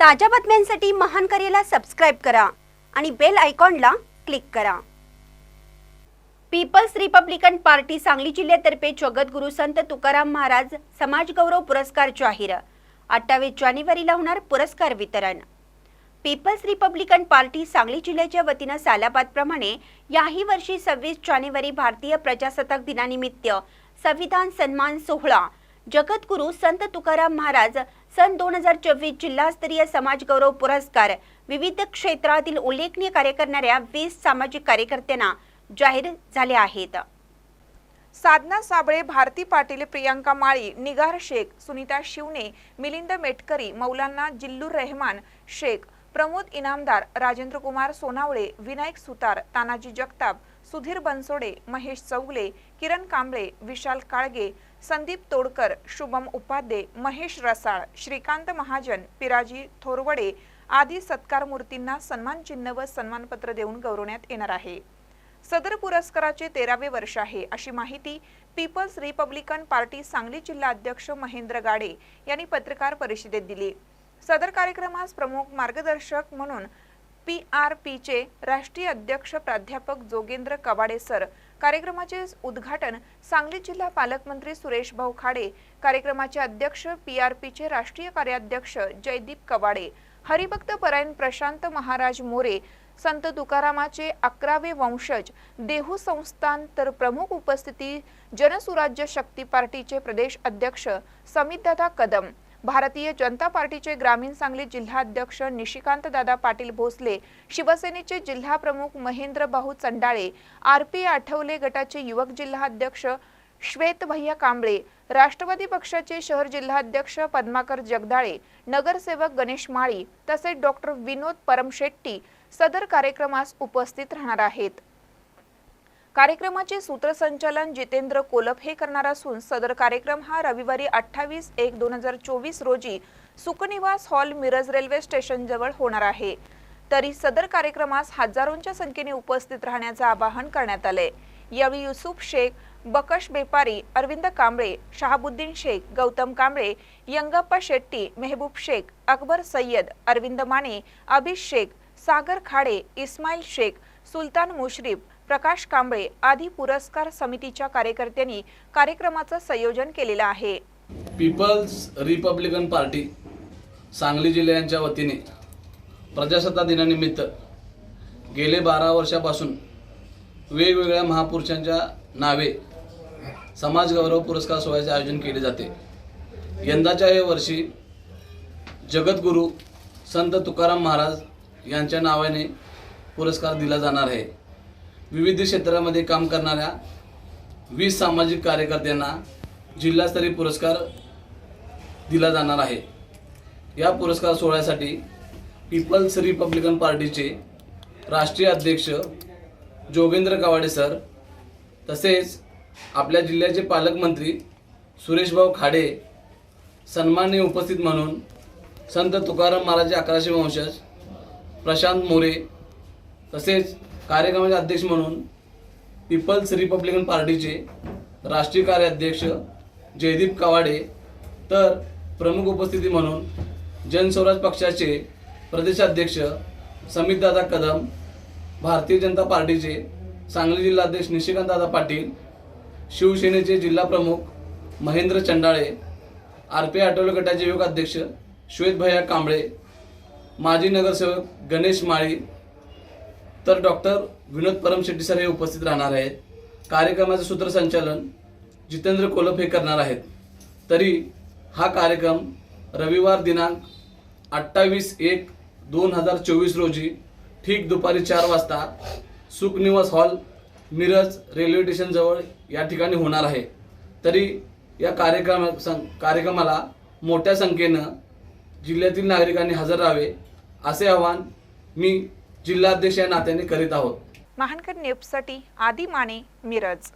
ताज्या बातम्यांसाठी महान करेला सबस्क्राईब करा आणि बेल आयकॉनला क्लिक करा. पीपल्स रिपब्लिकन पार्टी सांगली जिल्ह्यातर्फे जगद्गुरू संत तुकाराम महाराज समाज गौरव पुरस्कार जाहीर. अठ्ठावीस जानेवारीला होणार पुरस्कार वितरण. पीपल्स रिपब्लिकन पार्टी सांगली जिल्ह्याच्या वतीनं सालाबादप्रमाणे याही वर्षी सव्वीस जानेवारी भारतीय प्रजासत्ताक दिनानिमित्त संविधान सन्मान सोहळा जगद्गुरू संत तुकाराम महाराज सन दोन हजार चोवीस जिल्हास्तरीय समाज गौरव पुरस्कार विविध क्षेत्रातील उल्लेखनीय कार्य करणाऱ्या वीस सामाजिक कार्यकर्त्यांना जाहीर झाले आहेत. साधना साबळे भारती पाटील प्रियांका माळी निगार शेख सुनीता शिवने मिलिंद मेटकरी मौलाना जिल्लूर रहमान शेख प्रमोद इनामदार राजेंद्र कुमार सोनावळे विनायक सुतार तानाजी जगताप सुधीर बनसोडे महेश चौगले किरण कांबळे विशाल काळगे संदीप तोडकर शुभम उपाध्ये महेश रसाळ श्रीकांत महाजन पिराजी थोरवडे आदी सत्कार मूर्तींना सन्मान चिन्ह व सन्मानपत्र देऊन गौरवण्यात येणार आहे. सदर पुरस्काराचे तेरावे वर्ष आहे अशी माहिती पीपल्स रिपब्लिकन पार्टी सांगली जिल्हा अध्यक्ष महेंद्र गाडे यांनी पत्रकार परिषदेत दिली. सदर कार्यक्रमास प्रमुख मार्गदर्शक म्हणून पी आर पीचे राष्ट्रीय अध्यक्ष प्राध्यापक जोगेंद्र कवाडे सर कार्यक्रमाचे उद्घाटन सांगली जिल्हा पालकमंत्री सुरेश भाऊ खाडे कार्यक्रमाचे अध्यक्ष पी आर पीचे राष्ट्रीय कार्याध्यक्ष जयदीप कवाडे हरिभक्त परायण प्रशांत महाराज मोरे संत तुकारामाचे अकरावे वंशज देहू संस्थान तर प्रमुख उपस्थिती जनसुराज्य शक्ती पार्टीचे प्रदेश अध्यक्ष समितदादा कदम भारतीय जनता पार्टीचे ग्रामीण सांगली जिल्हाध्यक्ष निशिकांत दादा पाटील भोसले शिवसेनेचे जिल्हा प्रमुख महेंद्र भाऊ चंडाळे आर पी आठवले गटाचे युवक जिल्हाध्यक्ष श्वेत भैया कांबळे राष्ट्रवादी पक्षाचे शहर जिल्हाध्यक्ष पद्माकर जगदाळे नगरसेवक गणेश माळी तसेच डॉक्टर विनोद परमशेट्टी सदर कार्यक्रमास उपस्थित राहणार आहेत. कार्यक्रमाचे सूत्रसंचालन जितेंद्र कोलप हे करणार असून सदर कार्यक्रम हा रविवारी अठ्ठावीस एक दोन हजार चोवीस रोजी Sukhniwas hall Miraj railway station जवळ होणार आहे. तरी सदर कार्यक्रमास हजारोंच्या संख्येने उपस्थित राहण्याचं आवाहन करण्यात आलंय. यावेळी युसुफ शेख बकश बेपारी अरविंद कांबळे शहाबुद्दीन शेख गौतम कांबळे यंगप्पा शेट्टी मेहबूब शेख अकबर सय्यद अरविंद माने अभिष शेख सागर खाडे इस्माईल शेख सुलतान मुश्रीफ प्रकाश कांबळे आदी पुरस्कार समितीच्या कार्यकर्त्यांनी कार्यक्रमाचं संयोजन केलेलं आहे. पीपल्स रिपब्लिकन पार्टी सांगली जिल्ह्यांच्या वतीने प्रजासत्ताक दिनानिमित्त गेले बारा वर्षापासून वेगवेगळ्या महापुरुषांच्या नावे समाजगौरव पुरस्कार सोहळ्याचे आयोजन केले जाते. यंदाच्या या वर्षी जगद्गुरू संत तुकाराम महाराज यांच्या नावाने पुरस्कार दिला जाणार आहे. विविध क्षेत्रामध्ये काम करणाऱ्या वीस सामाजिक कार्यकर्त्यांना जिल्हास्तरीय पुरस्कार दिला जाणार आहे. या पुरस्कार सोहळ्यासाठी पीपल्स रिपब्लिकन पार्टीचे राष्ट्रीय अध्यक्ष जोगेंद्र कवाडे सर तसेच आपल्या जिल्ह्याचे पालकमंत्री सुरेशभाऊ खाडे सन्माननीय उपस्थित म्हणून संत तुकाराम महाराज अकराशे वंशज प्रशांत मोरे तसेच कार्यक्रमाचे अध्यक्ष म्हणून पीपल्स रिपब्लिकन पार्टीचे राष्ट्रीय कार्याध्यक्ष जयदीप कवाडे तर प्रमुख उपस्थिती म्हणून जनस्वराज पक्षाचे प्रदेशाध्यक्ष समितदादा कदम भारतीय जनता पार्टीचे सांगली जिल्हाध्यक्ष निशिकांतदादा पाटील शिवसेनेचे जिल्हा प्रमुख महेंद्र चंडाळे आर पी आठवले गटाचे युवक अध्यक्ष श्वेतभैया कांबळे माजी नगरसेवक गणेश माळी तर डॉक्टर विनोद परमशेट्टी सर हे उपस्थित राहणार आहेत. कार्यक्रमाचं सूत्रसंचालन जितेंद्र कोलप हे करणार आहेत. तरी हा कार्यक्रम रविवार दिनांक अठ्ठावीस एक दोन हजार चोवीस रोजी ठीक दुपारी चार वाजता सुखनिवास हॉल मिरज रेल्वे स्टेशनजवळ या ठिकाणी होणार आहे. तरी या कार्यक्रम सं कार्यक्रमाला मोठ्या संख्येनं जिल्ह्यातील नागरिकांनी हजर राहावे असे आवाहन मी जिल्हाध्यक्ष या नात्याने करीत आहोत. महानकर न्यूजसाठी आदी माने मिरज.